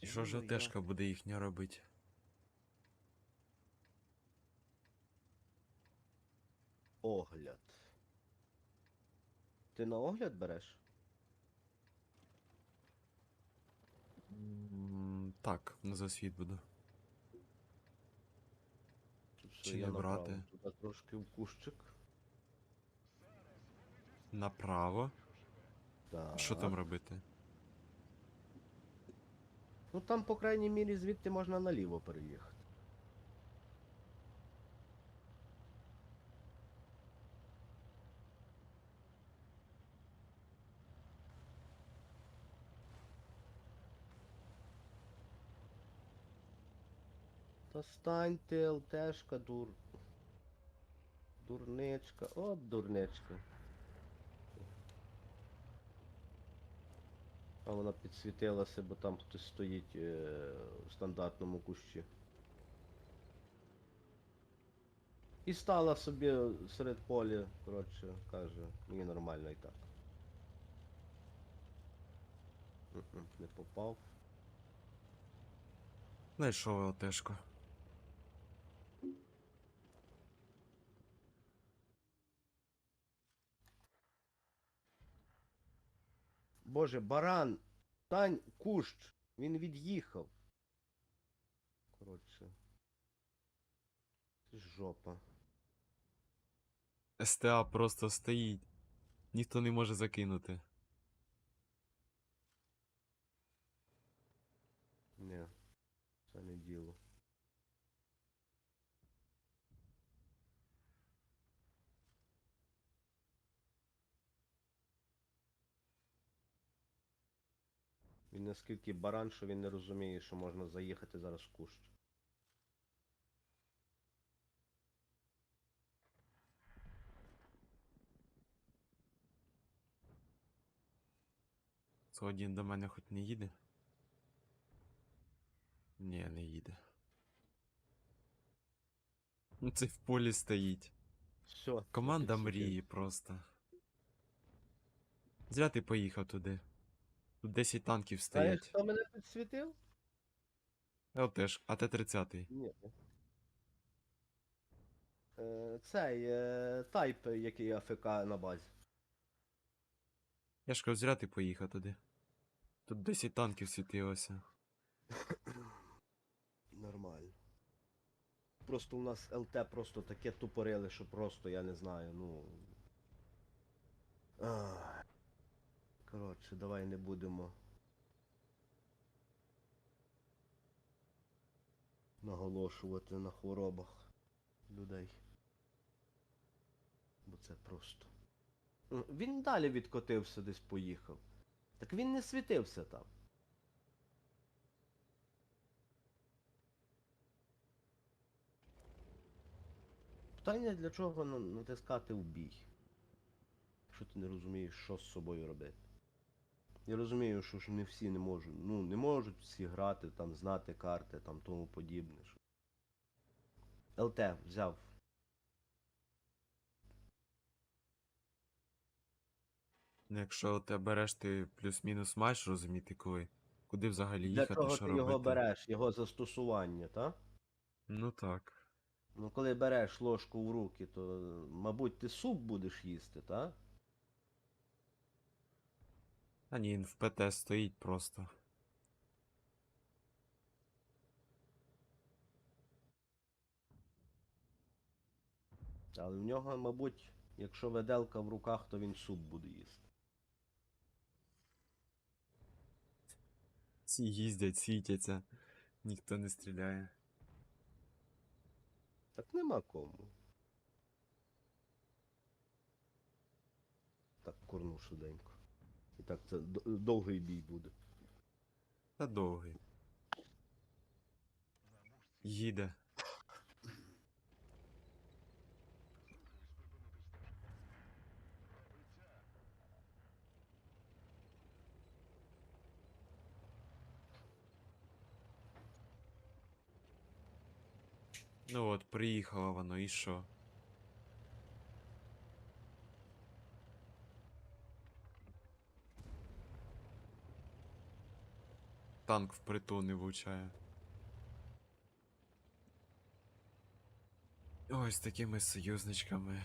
І що ж Ну, буде їхня робити? Огляд. Ти на огляд береш? М, Так, на засвіт буду. Все Чи не брати? Туди трошки в кущик. Направо. Так. Що там робити? Ну там, по крайній мірі, звідти можна наліво переїхати. Та стань ти, ЛТшка, дур. Дурничка. От дурничка. А вона підсвітилася, бо там хтось стоїть е, в стандартному кущі. І стала собі серед поля, коротше, каже, мені нормально і так. Не попав. Знайшов ОТшку. Боже, баран! Тань, кущ! Він від'їхав. Коротше. Жопа. СТА просто стоїть. Ніхто не може закинути. Ні, це не діло. Він наскільки баран, що він не розуміє, що можна заїхати зараз в кущ. Це до мене хоч не їде? Ні, не їде. Ну це в полі стоїть. Все. Команда мрії просто. Зря ти поїхав туди. Тут 10 танків Знаєш, стоять. хто мене підсвітив? ЛТш, АТ-30. Ні. Е, цей е, тайп, який АФК на базі. Я ж кажу, зря ти поїхав туди. Тут 10 танків світилося. Нормально. Просто у нас ЛТ просто таке тупорили, що просто я не знаю, ну. Ах. Коротше, давай не будемо. Наголошувати на хворобах людей. Бо це просто. Він далі відкотився, десь поїхав. Так він не світився там. Питання для чого натискати в бій? Якщо ти не розумієш, що з собою робити. Я розумію, що ж не всі не можуть. Ну, не можуть всі грати, там, знати карти, там тому подібне. ЛТ взяв. Ну, якщо ти береш, ти плюс-мінус маєш розуміти, коли. Куди взагалі Для їхати, чого що ти робити. його береш, його застосування, так? Ну так. Ну, коли береш ложку в руки, то, мабуть, ти суп будеш їсти, так? А ні, він в ПТ стоїть просто. Але в нього, мабуть, якщо веделка в руках, то він суп буде їсти. Всі їздять, світяться. Ніхто не стріляє. Так нема кому. Так, курну швиденько. Так це довгий бій буде. Та довгий. Їде. Ну от, приїхало воно, і що? Танк впритул не влучає. З такими союзничками.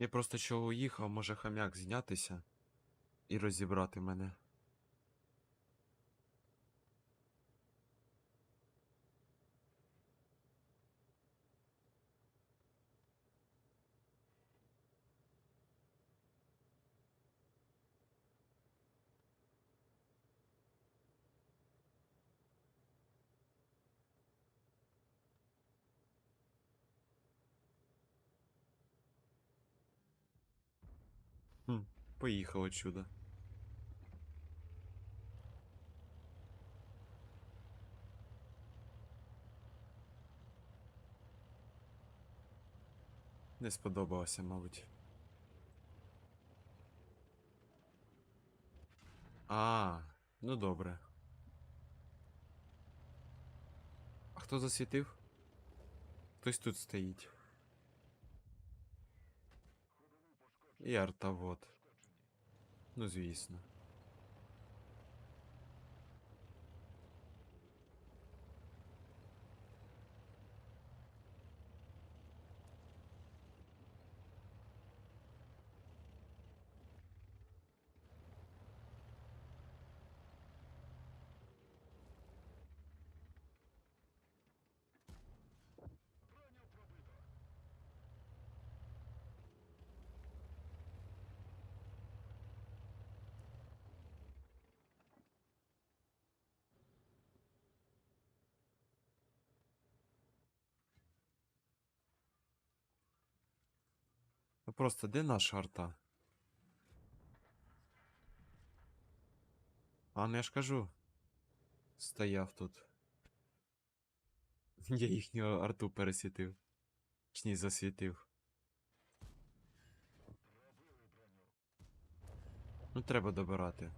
Я просто чого уїхав, може хам'як знятися і розібрати мене. Хм, поїхав отсюда. Не сподобалося, мабуть. А, ну добре. А хто засвітив? Хтось тут стоїть. І артовод. Ну, звісно. Ну просто де наша арта? А ну я ж кажу. Стояв тут. Я їхню арту пересвітив. Точніше засвітив. Ну треба добирати.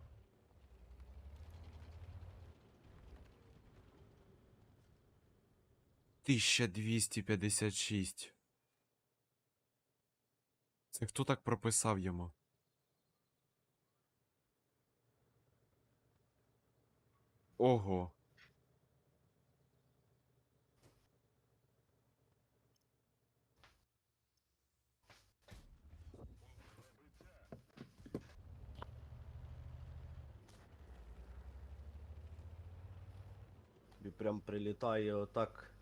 Тисяча двісті п'ятдесят шість. Це хто так прописав йому? Ого. І прям прилітає отак.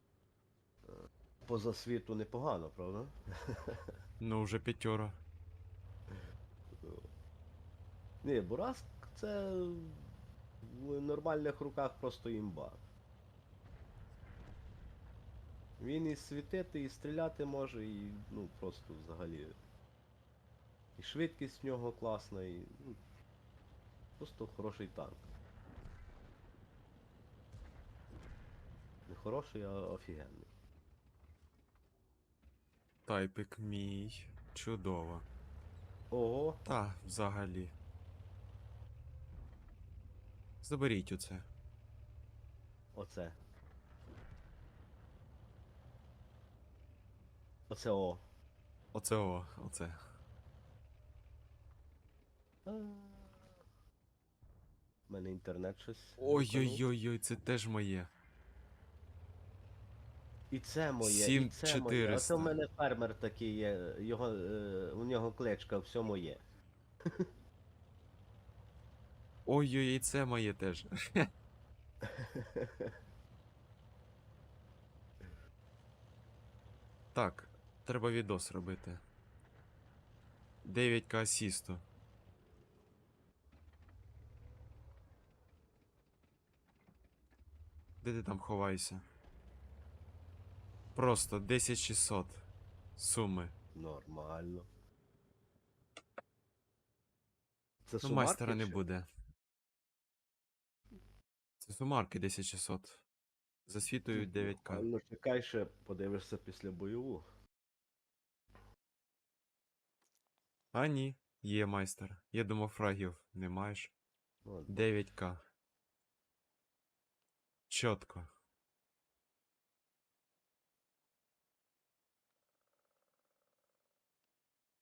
Поза світу непогано, правда? Ну вже п'ятьора. Ні, Бураск це в нормальних руках просто імба. Він і світити, і стріляти може, і ну просто взагалі. І швидкість в нього класна, і ну, просто хороший танк. Не хороший, а офігенний. Тайпик мій. Чудово. Ого, Та, взагалі. Заберіть оце. оце. Оце о. Оце о, оце. У мене інтернет щось. Ой-ой-ой, це теж моє. І це моє, і це моє. 400. в мене фермер такий є, його, е, у нього кличка все моє. Ой-ой, і це моє теж. Так, треба відос робити. 9к асісту. Де ти там ховаєшся? Просто 10600 суми. Нормально. Це Ну, сумарки майстера не чи? буде. Це сумарки 10600. Засвітою 9к. Ну чекай ще, подивишся після бойову. А ні, є майстер. Я думав фрагів не маєш. Ну, 9к. Чітко.